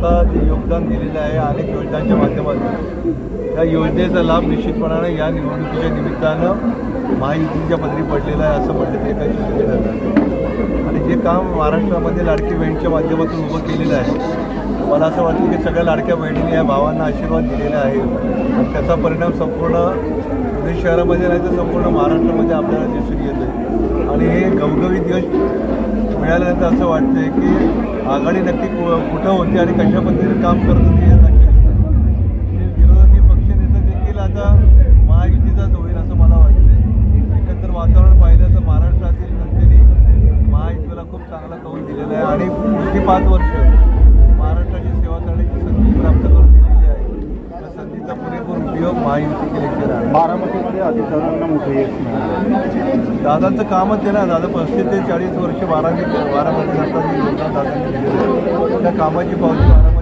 आता जे योगदान दिलेलं आहे अनेक योजनांच्या माध्यमातून. या योजनेचा लाभ निश्चितपणाने या निवडणुकीच्या निमित्तानं महायुतीच्या पदरी पडलेला आहे असं म्हटलं तरी काही चुकीचे जातं आणि जे काम महाराष्ट्रामध्ये लाडकी बहीणच्या माध्यमातून उभं केलेलं आहे मला असं वाटतं की सगळ्या लाडक्या बहिणींनी या भावांना आशीर्वाद दिलेला आहे. आणि त्याचा परिणाम संपूर्ण पुणे शहरामध्ये नाही तर संपूर्ण महाराष्ट्रामध्ये आपल्याला दिसून येतो आणि हे गवगवी दिवस मिळाल्यानंतर असं वाटतंय की आघाडी नक्की कु- कुठं होती आणि कशा पद्धतीने काम करत होती हे लक्षात विरोधी पक्षनेता देखील आता महायुतीचाच होईल असं मला वाटतंय. एकंदर वातावरण पाहिलं तर महाराष्ट्रातील जनतेने महायुतीला खूप चांगला कौल दिलेला आहे आणि पुढची पाच वर्ष महाराष्ट्राची सेवा करण्याची संधी प्राप्त करून दिलेली आहे. त्या संधीचा पुरेपूर उपयोग महायुती बारामतीमध्ये अधिकाऱ्यांना मोठं यश मिळालं. दादांचं कामच आहे ना दादा पस्तीस ते चाळीस वर्ष बारामती बारामती करतात दादांनी त्या कामाची पावती बारामती